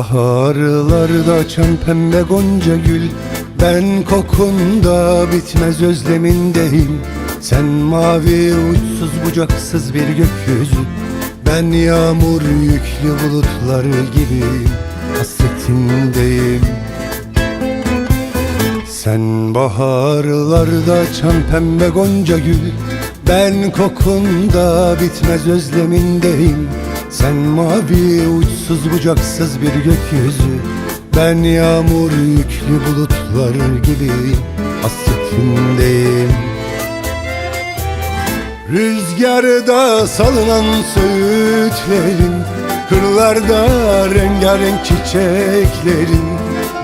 Baharlarda açan pembe gonca gül. Ben kokunda bitmez özlemindeyim Sen mavi uçsuz bucaksız bir gökyüzü. Ben yağmur yüklü bulutlar gibiyim Hasretindeyim. Sen baharlarda açan pembe gonca gül. Ben kokunda bitmez özlemindeyim Sen mavi uçsuz bucaksız bir gökyüzü Ben yağmur yüklü bulutlar gibiyim Hasretindeyim Rüzgarda salınan söğütlerin Kırlarda rengarenk çiçeklerin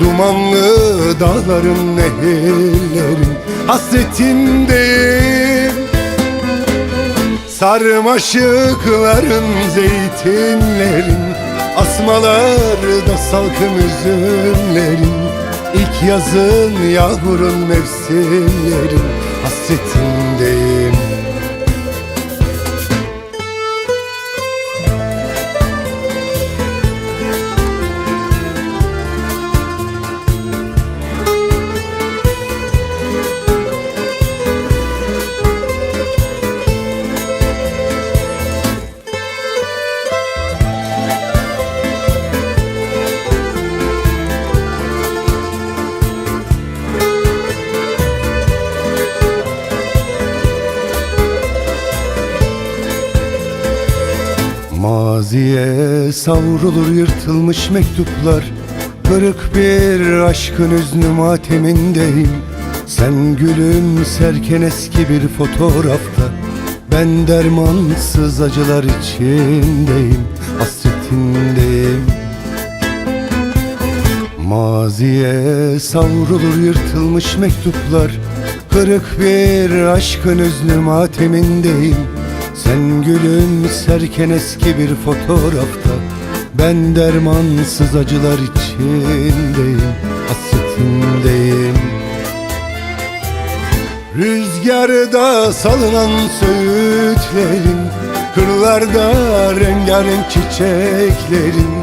Dumanlı dağların nehirlerin Hasretindeyim Sarmaşıkların zeytinlerin Asmalarda salkım üzümlerin. İlk yazın yağmurun mevsimlerin Hasretindeyim Maziye savrulur yırtılmış mektuplar. Kırık bir aşkın üznü matemindeyim. Sen gülümserken eski bir fotoğrafta. Ben dermansız acılar içindeyim Hasretindeyim. Maziye savrulur yırtılmış mektuplar. Kırık bir aşkın üznü matemindeyim Sen gülümserken eski bir fotoğrafta Ben dermansız acılar içindeyim Hasretindeyim. Rüzgarda salınan söğütlerin Kırlarda rengarenk çiçeklerin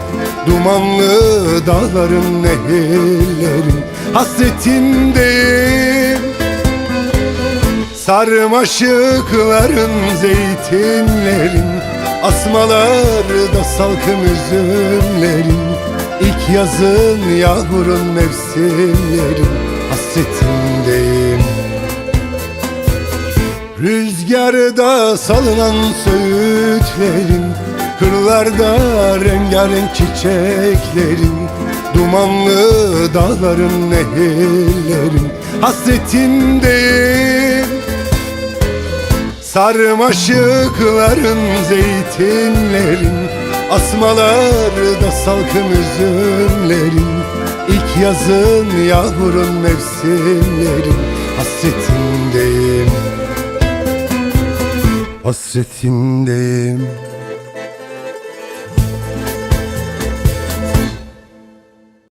Dumanlı dağların nehirlerin Hasretindeyim Sarmaşıkların zeytinlerin Asmalarda salkım üzümlerin. İlk yazın yağmurun mevsimlerin Hasretindeyim. Rüzgarda salınan söğütlerin Kırlarda rengarenk çiçeklerin Dumanlı dağların nehirlerin. Hasretindeyim Sarmaşıkların zeytinlerin Asmalarda salkım üzümlerin. İlk yazın yağmurun mevsimlerin Hasretindeyim. Hasretindeyim